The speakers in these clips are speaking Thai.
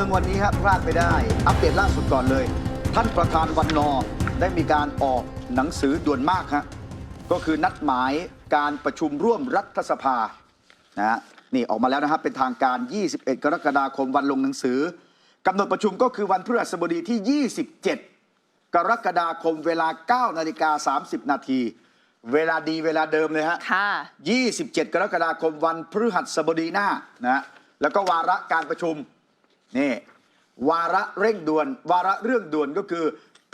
มืองวันนี้ครับพลาดไม่ได้ อัปเดตล่าสุดก่อนเลย ท่านประธานวันนอร์ได้มีการออกหนังสือด่วนมากฮะก็คือนัดหมายการประชุมร่วมรัฐสภานะฮะนี่ออกมาแล้วนะครับเป็นทางการ 21 กรกฎาคมวันลงหนังสือกำหนดประชุมก็คือวันพฤหัสบดีที่ 27 กรกฎาคมเวลา 9 นาฬิกา 30 นาทีเวลาดีเวลาเดิมเลยฮะค่ะ27 กรกฎาคมวันพฤหัสบดีหน้านะฮะแล้วก็วาระการประชุม นี่วาระเร่งด่วน วาระเรื่องด่วนก็คือ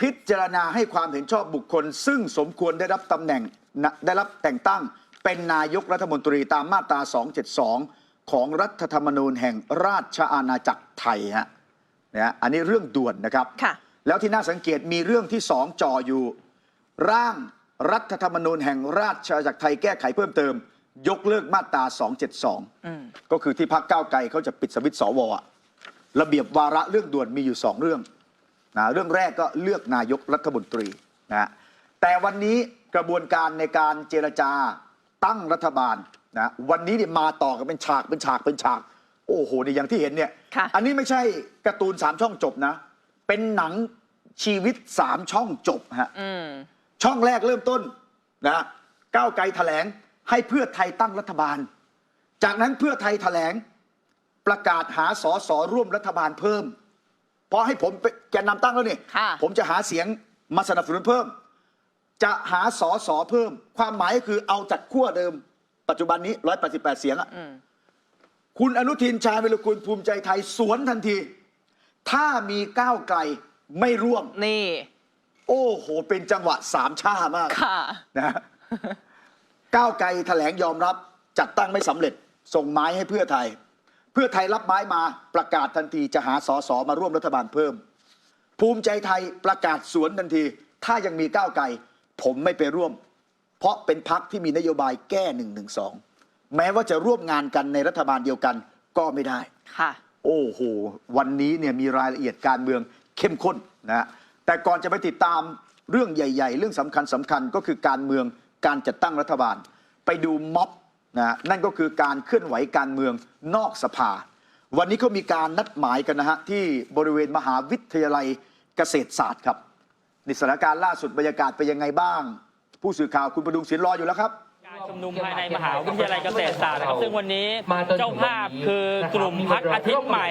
พิจารณาให้ความเห็นชอบบุคคล ซึ่งสมควรได้รับตำแหน่งนะได้รับแต่งตั้งเป็นนายกรัฐมนตรีตามมาตรา 272 ของรัฐธรรมนูญแห่งราชอาณาจักรไทยฮะนะฮะอันนี้เรื่องด่วนนะครับค่ะแล้วที่น่าสังเกตมีเรื่องที่สองจ่ออยู่ ร่างรัฐธรรมนูญแห่งราชอาณาจักรไทยแก้ไขเพิ่มเติม ยกเลิกมาตรา 272 ก็คือที่พักก้าวไกลเขาจะปิดสวิตช์สวอะ ระเบียบวาระเรื่องด่วนมีอยู่สองเรื่องนะเรื่องแรกก็เลือกนายกรัฐมนตรีนะแต่วันนี้กระบวนการในการเจรจาตั้งรัฐบาลนะวันนี้เนี่ยมาต่อกันเป็นฉากเป็นฉากเป็นฉาก โอ้โหเนี่ยอย่างที่เห็นเนี่ยค่ะอันนี้ไม่ใช่การ์ตูนสามช่องจบนะ เป็นหนังชีวิตสามช่องจบฮะอืมช่องแรกเริ่มต้นนะก้าวไกลแถลงให้เพื่อไทยตั้งรัฐบาล จากนั้นเพื่อไทยแถลง ประกาศหาสอสอร่วมรัฐบาลเพิ่ม เพราะให้ผมเป็นแกนนำตั้งแล้วนี่ค่ะ ผมจะหาเสียงมาสนับสนุนเพิ่ม จะหาสอสอเพิ่ม ความหมายก็คือเอาจากขั้วเดิม ปัจจุบันนี้ 188 เสียงอะอืมคุณอนุทินชาญวิรุกุลภูมิใจไทยสวนทันที ถ้ามีก้าวไกลไม่ร่วม นี่ โอ้โห เป็นจังหวะสามชามากค่ะ นะฮะ ก้าวไกลแถลงยอมรับ จัดตั้งไม่สำเร็จ ส่งไม้ให้เพื่อไทยเพื่อไทยรับไม้มาประกาศทันทีจะหาสอสอมาร่วมรัฐบาลเพิ่ม ภูมิใจไทยประกาศสวนทันที ถ้ายังมีก้าวไกลผมไม่ไปร่วม เพราะเป็นพักที่มีนโยบายแก้หนึ่งหนึ่งสองแม้ว่าจะร่วมงานกันในรัฐบาลเดียวกันก็ไม่ได้ค่ะ โอ้โห วันนี้เนี่ยมีรายละเอียดการเมืองเข้มข้นนะฮะแต่ก่อนจะไปติดตามเรื่องใหญ่ ๆ เรื่องสำคัญสำคัญก็คือการเมืองการจัดตั้งรัฐบาล ไปดูม็อบ นะนั่นก็คือการเคลื่อนไหวการเมืองนอกสภา วันนี้เขามีการนัดหมายกันนะฮะที่บริเวณมหาวิทยาลัยเกษตรศาสตร์ครับในสถานการณ์ล่าสุดบรรยากาศเป็นยังไงบ้าง ผู้สื่อข่าวคุณประดุงศิลป์รออยู่แล้วครับ ชุมนุมภายในมหาวิทยาลัยเกษตรศาสตร์นะครับซึ่งวันนี้เจ้าภาพคือกลุ่มพักอาทิตย์ใหม่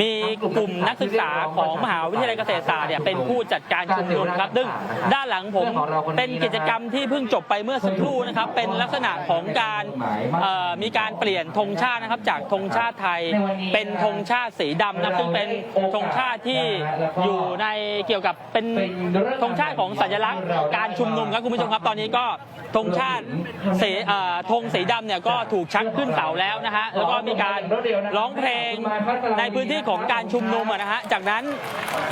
มีกลุ่มนักศึกษาของมหาวิทยาลัยเกษตรศาสตร์เนี่ยเป็นผู้จัดการชุมนุมครับซึ่งด้านหลังผมเป็นกิจกรรมที่เพิ่งจบไปเมื่อสักครู่นะครับเป็นลักษณะของการเอ่อมีการเปลี่ยนธงชาตินะครับจากธงชาติไทยเป็นธงชาติสีดำนะครับซึ่งเป็นธงชาติที่อยู่ในเกี่ยวกับเป็นธงชาติของสัญลักษณ์การชุมนุมครับคุณผู้ชมครับตอนนี้ก็ธงชาติสีเอ่อธงสีดำเนี่ยก็ถูกชักขึ้นเสาแล้วนะฮะแล้วก็มีการร้องเพลงในพื้นที่ของการชุมนุมอะนะฮะจากนั้น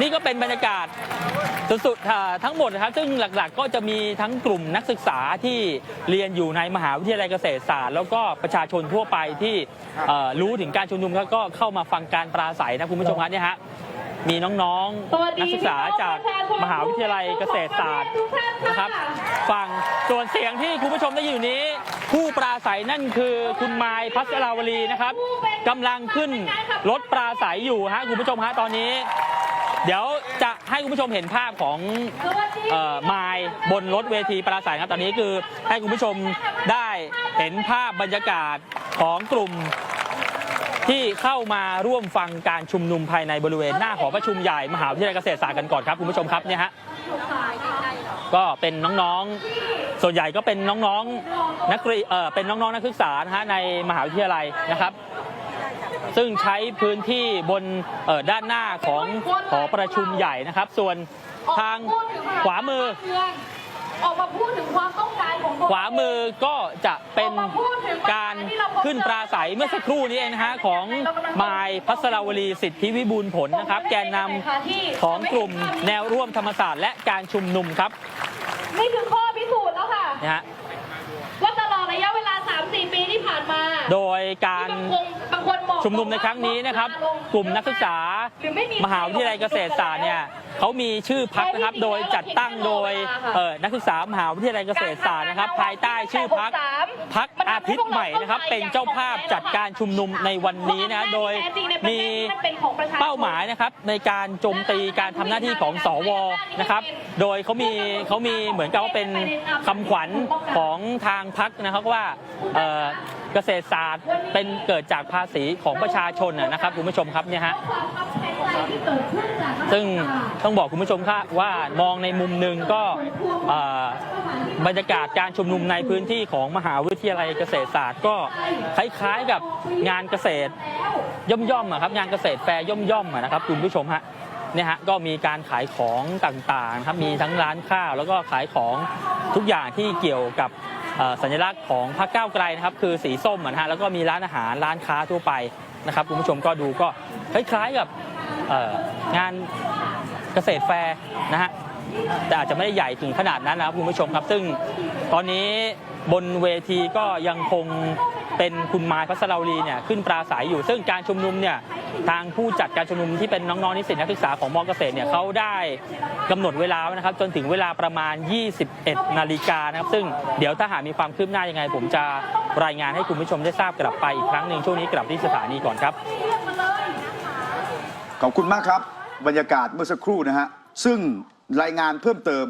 นี่ก็เป็นบรรยากาศสุดๆทั้งหมดนะครับซึ่งหลักๆ ก็จะมีทั้งกลุ่มนักศึกษาที่เรียนอยู่ในมหาวิทยาลัยเกษตรศาสตร์ แล้วก็ประชาชนทั่วไปที่รู้ถึงการชุมนุมแล้วก็เข้ามาฟังการปราศัยนะคุณผู้ชมครับเนี่ยฮะ มีน้องสวัสๆดีนักศึกษาจากมหาวิทยาลัยเกษตรศาสตร์นะครับฟังส่วนเสียงที่คุณผู้ชมได้ยินอยู่นี้ ผู้ปราศัยนั่นคือคุณไมายพัสราวลีนะครับกำลังขึ้นรถปราศัยอยู่ฮะคุณผู้ชมฮะตอนนี้ เดี๋ยวจะให้คุณผู้ชมเห็นภาพของเอ่อไมายบนรถเวทีปราศัยครับตอนนี้คือให้คุณผู้ชมได้เห็นภาพบรรยากาศของกลุ่ม ที่เข้ามาร่วมฟังการชุมนุมภายในบริเวณหน้าหอประชุมใหญ่มหาวิทยาลัยเกษตรศาสตร์กันก่อนครับคุณผู้ชมครับเนี่ยฮะก็เป็นน้องๆ ส่วนใหญ่ก็เป็นน้องๆนักเรียนเออเป็นน้องๆนักศึกษานะฮะในมหาวิทยาลัยนะครับ ซึ่งใช้พื้นที่บนเออด้านหน้าของหอประชุมใหญ่นะครับ ส่วนทางขวามือ ออกมาพูดถึงความต้องการของตัว ขวามือก็จะเป็นการขึ้นปราศัยเมื่อสักครู่นี้เองนะฮะของมายพัสราวลีสิทธิวิบูลย์ผลนะครับ แกนนำของกลุ่มแนวร่วมธรรมศาสตร์และการชุมนุมครับนี่คือข้อพิสูจน์แล้วค่ะ นะฮะว่าตลอดระยะเวลา 3-4 ปีที่ผ่านมาโดยการบางคนบางคนบอกชุมนุมในครั้งนี้นะครับ กลุ่มนักศึกษามหาวิทยาลัยเกษตรศาสตร์เนี่ย เขามีชื่อพักนะครับโดยจัดตั้งโดยเอ่อนักศึกษามหาวิทยาลัยเกษตรศาสตร์นะครับ ภายใต้ชื่อพักพักอาทิตย์ใหม่นะครับ เป็นเจ้าภาพจัดการชุมนุมในวันนี้นะโดยมีเป้าหมายนะครับในการโจมตีการทำหน้าที่ของสวนะครับ โดยเขามีเขามีเหมือนกับว่าเป็นคำขวัญของทางพักนะครับว่า เกษตรศาสตร์ เป็นเกิดจากภาษีของประชาชนนะครับคุณผู้ชมครับเนี่ยฮะซึ่งต้องบอกคุณผู้ชมค่ะว่ามองในมุมหนึ่งก็บรรยากาศการชุมนุมในพื้นที่ของมหาวิทยาลัยเกษตรศาสตร์ก็คล้ายๆกับงานเกษตรย่อมๆครับงานเกษตรแฟร์ย่อมๆนะครับคุณผู้ชมฮะเนี่ยฮะก็มีการขายของต่างๆครับมีทั้งร้านข้าวแล้วก็ขายของทุกอย่างที่เกี่ยวกับ สัญลักษณ์ของพรรคก้าวไกลนะครับคือสีส้มนะฮะแล้วก็มีร้านอาหารร้านค้าทั่วไปนะครับคุณผู้ชมก็ดูก็คล้ายๆกับงานเกษตรแฟร์นะฮะ แต่อาจจะไม่ได้ใหญ่ถึงขนาดนั้นนะครับคุณผู้ชมครับ ซึ่งตอนนี้บนเวทีก็ยังคงเป็นคุณไมายพัสราวรีเนี่ยขึ้นปราศัยอยู่ ซึ่งการชุมนุมเนี่ยทางผู้จัดการชุมนุมที่เป็นน้องๆนิสิตนักศึกษาของมอเกษตรเนี่ยเขาได้กำหนดเวลาวนะครับ จนถึงเวลาประมาณ 21 นาฬิกานะครับ ซึ่งเดี๋ยวถ้าหากมีความคืบหน้ายังไง ผมจะรายงานให้คุณผู้ชมได้ทราบกลับไปอีกครั้งหนึ่งช่วงนี้กลับที่สถานีก่อนครับขอบคุณมากครับ บรรยากาศเมื่อสักครู่นะฮะซึ่ง รายงานเพิ่มเติม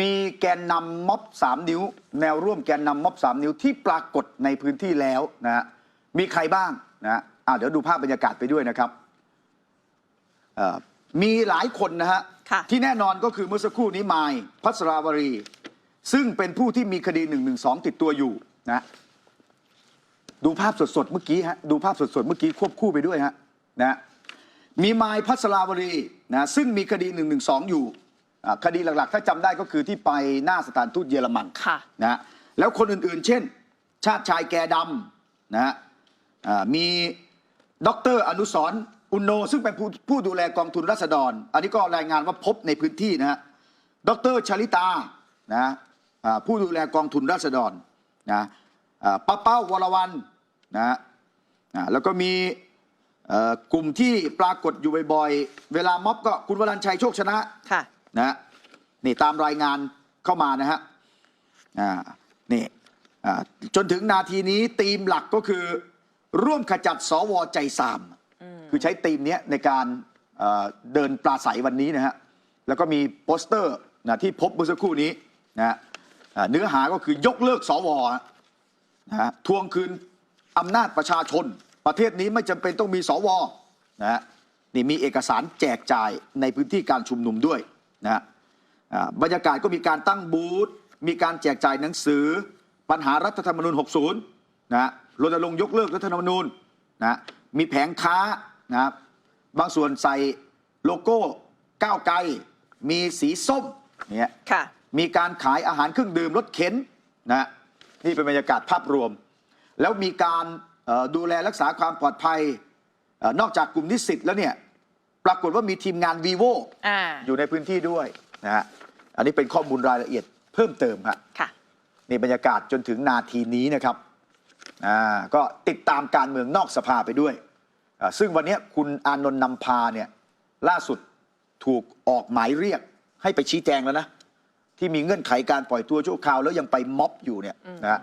มีแกนนำม็อบ3นิ้ว แนวร่วมแกนนำม็อบ3นิ้วที่ปรากฏในพื้นที่แล้วนะฮะมีใครบ้างนะฮะอ่าเดี๋ยวดูภาพบรรยากาศไปด้วยนะครับเอ่อมีหลายคนนะฮะค่ะ ที่แน่นอนก็คือเมื่อสักครู่นี้มายพัสราวรี ซึ่งเป็นผู้ที่มีคดี1นึติดตัวอยู่นะ ดูภาพสดๆเมื่อกี้ฮะดูภาพสดๆเมื่อกี้ควบคู่ไปด้วยฮะนะมีมายพัสราวรีนะซึ่งมีคดี1นึอยู่อ่า คดีหลักๆ ถ้าจำได้ก็คือที่ไปหน้าสถานทูตเยอรมันค่ะนะแล้วคนอื่นๆ เช่น ชาติชายแกดำนะฮะอ่ามีดรอนุสรณ์อุณโน ซึ่งเป็นผู้ผู้ดูแลกองทุนรัษฎร อันนี้ก็รายงานว่าพบในพื้นที่นะฮะดรชลิตานะอ่าผู้ดูแลกองทุนรัษฎรนะอ่าป้าเป้าวรวันนะฮะอ่าแล้วก็มีเอ่อกลุ่มที่ปรากฏอยู่บ่อยๆ เวลาม็อบก็คุณวรัญชัยโชคชนะค่ะ นะฮะนี่ตามรายงานเข้ามานะฮะอ่านี่อ่าจนถึงนาทีนี้ธีมหลักก็คือ ร่วมขจัดสวใจสาม คือใช้ธีมเนี้ยในการเอ่อเดินปราศัยวันนี้นะฮะ แล้วก็มีโปสเตอร์นะที่พบเมื่อสักครู่นี้นะฮะอ่าเนื้อหาก็คือยกเลิกสวนะฮะทวงคืนอำนาจประชาชน ประเทศนี้ไม่จำเป็นต้องมีสวนะฮะนี่มีเอกสารแจกจ่ายในพื้นที่การชุมนุมด้วย นะฮะอ่าบรรยากาศก็มีการตั้งบูธมีการแจกจ่ายหนังสือ ปัญหารัฐธรรมนูญ 60 นะฮะรณรงค์ยกเลิกรัฐธรรมนูญนะฮะมีแผงค้านะครับบางส่วนใส่โลโก้ก้าวไกล มีสีส้มเนี่ยค่ะมีการขายอาหารเครื่องดื่มรถเข็นนะฮะนี่เป็นบรรยากาศภาพรวม แล้วมีการเอ่อดูแลรักษาความปลอดภัยเออนอกจากกลุ่มนิสิตแล้วเนี่ย ปรากฏว่ามีทีมงาน vivo อ่าอยู่ในพื้นที่ด้วยนะฮะอันนี้เป็นข้อมูลรายละเอียดเพิ่มเติมครับค่ะ นี่บรรยากาศจนถึงนาทีนี้นะครับอ่าก็ติดตามการเมืองนอกสภาไปด้วยอ่าซึ่งวันนี้คุณอานนท์นำพาเนี่ยล่าสุดถูกออกหมายเรียกให้ไปชี้แจงแล้วนะ ที่มีเงื่อนไขการปล่อยตัวชั่วคราวแล้วยังไปม็อบอยู่เนี่ยนะฮะ